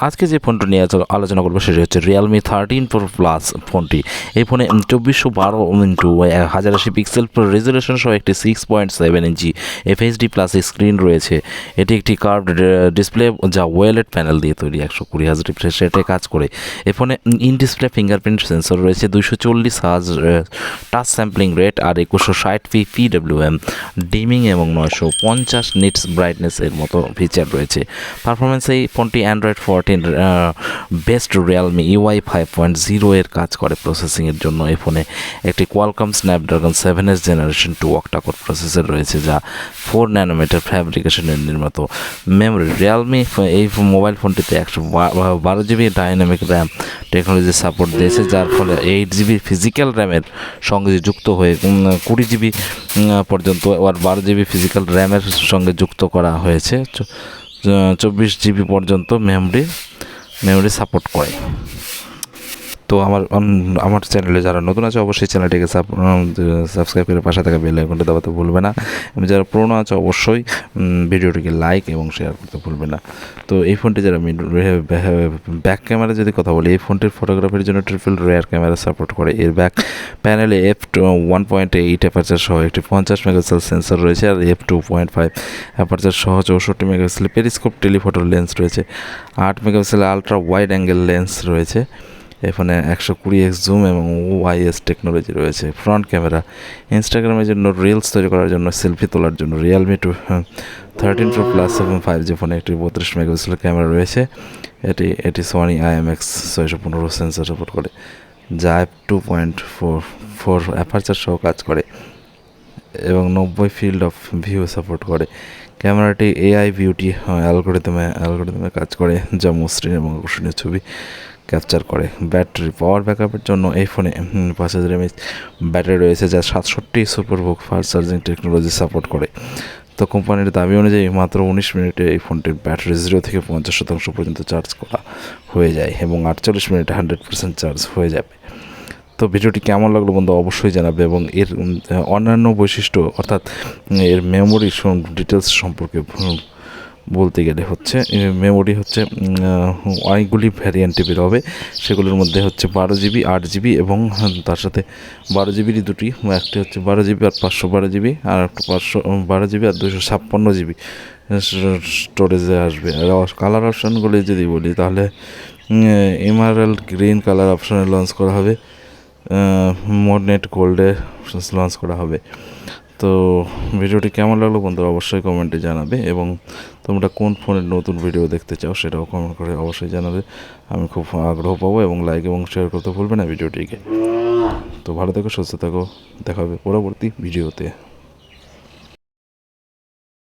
আজকে যে ফোনটি নিয়ে আলো- আলোচনা করব সেটি হচ্ছে রিয়েলমি থার্টিন প্রো প্লাস ফোনটি। এই ফোনে চব্বিশশো বারো ইন্টু হাজার আশি পিক্সেল রেজলিউশন সহ একটি six point seven inch FHD plus screen রয়েছে। এটি একটি কার্ভ ডিসপ্লে যা ওয়েলেট প্যানেল দিয়ে তৈরি, একশো কুড়ি হাজার রিফ্রেশ রেটে কাজ করে। এ ফোনে ইন ডিসপ্লে ফিঙ্গারপ্রিন্ট সেন্সর রয়েছে দুশো চল্লিশ হাজার টাচ স্যাম্পলিং রেট আর একুশশো ষাট পি পিডব্লিউএম ডিমিং এবং নয়শো পঞ্চাশ নিটস ব্রাইটনেস এর মতো ফিচার রয়েছে। পারফরমেন্স এই ফোনটি Android fourteen based Realme U I five point zero এর কাজ করে প্রসেসিংয়ের জন্য এই ফোনে একটি Qualcomm Snapdragon seven S generation two octa core processor রয়েছে যা ফোর ন্যানোমিটার ফ্যাব্রিকেশনের নির্মিত মেমোরি রিয়েলমি এই মোবাইল ফোনটিতে একশো বারো G B dynamic RAM technology support দিয়েছে, যার ফলে এইট জিবি ফিজিক্যাল র্যামের সঙ্গে যুক্ত হয়ে কুড়ি জিবি পর্যন্ত আর বারো জিবি ফিজিক্যাল র্যামের সঙ্গে যুক্ত করা হয়েছে। চব্বিশ জিবি পর্যন্ত মেমরি মেমরি সাপোর্ট করে। তো আমার আমার চ্যানেলে যারা নতুন আছে, অবশ্যই চ্যানেলটিকে সাবস্ক্রাইব করে পাশে থাকা বেল আইকনটা দাবাতে ভুলবে না। যারা পুরনো আছে, অবশ্যই ভিডিওটিকে লাইক এবং শেয়ার করতে ভুলবে না। তো এই ফোনটি যারা ব্যাক ক্যামেরা যদি কথা বলি, এই ফোনটির ফটোগ্রাফির জন্য ট্রিপল রেয়ার ক্যামেরা সাপোর্ট করে। এর ব্যাক প্যানেলে F one point eight aperture সহ একটি পঞ্চাশ মেগাপিক্সেল সেন্সর রয়েছে, আর F two point five aperture সহ চৌষট্টি মেগাপিক্সেল পেরিস্কোপ টেলিফোটো লেন্স রয়েছে। আট megapixel ultra wide angle lens রয়েছে। এখানে একশো কুড়ি এক্স জুম এবং ওয়াইএস টেকনোলজি রয়েছে। ফ্রন্ট ক্যামেরা, ইনস্টাগ্রামের জন্য রিলস তৈরি করার জন্য, সেলফি তোলার জন্য Realme two thirteen pro plus এবং ফাইভ জি ফোনে একটি বত্রিশ মেগাপিক্সেলের ক্যামেরা রয়েছে। এটি এটি সোনি আইএমএক্স ছয়শো পনেরো সেন্সার সাপোর্ট করে, যা two point four four aperture সহ কাজ করে এবং নব্বই ফিল্ড অফ ভিউ সাপোর্ট করে। ক্যামেরাটি এআই বিউটি অ্যালগোরিদমে অ্যালগোরিদমে কাজ করে, যা মসৃণ এবং আকর্ষণীয় ছবি। ক্যাপচার করে। ব্যাটারি পাওয়ার ব্যাকআপের জন্য এই ফোনে পাঁচ হাজার এমএইচ ব্যাটারি রয়েছে যা সাতষট্টি SuperVOOC fast charging technology support করে। তো কোম্পানির দাবি অনুযায়ী মাত্র উনিশ মিনিটে এই ফোনটির ব্যাটারি জিরো থেকে পঞ্চাশ শতাংশ পর্যন্ত চার্জ করা হয়ে যায় এবং আটচল্লিশ মিনিটে হান্ড্রেড পার্সেন্ট চার্জ হয়ে যাবে। তো ভিডিওটি কেমন লাগল বন্ধু অবশ্যই জানাবে এবং এর অন্যান্য বৈশিষ্ট্য অর্থাৎ এর মেমোরি ডিটেলস সম্পর্কে বলতে গেলে হচ্ছে মেমোরি হচ্ছে অনেকগুলি ভ্যারিয়েন্টে বের হবে। সেগুলোর মধ্যে হচ্ছে বারো জিবি আট জিবি এবং তার সাথে বারো জিবিরই দুটি, একটি হচ্ছে বারো জিবি আর পাঁচশো বারো জিবি আর একটা পাঁচশো বারো জিবি আর দুশো ছাপ্পান্ন জিবি স্টোরেজে আসবে। আর কালার অপশানগুলি যদি বলি তাহলে এমারাল্ড গ্রিন কালার অপশানে লঞ্চ করা হবে মোডনেট গোল্ডে লঞ্চ করা হবে। তো ভিডিওটি কেমন লাগল বন্ধু অবশ্যই কমেন্টে জানাবে এবং তোমরা কোন ফোনের নতুন ভিডিও দেখতে চাও সেটাও কমেন্ট করে অবশ্যই জানাবে। আমি খুব আগ্রহ পাবো এবং লাইক এবং শেয়ার করতে ভুলবে না ভিডিওটিকে। তো ভালো থেকো, সুস্থ থাকো, দেখা হবে পরবর্তী ভিডিওতে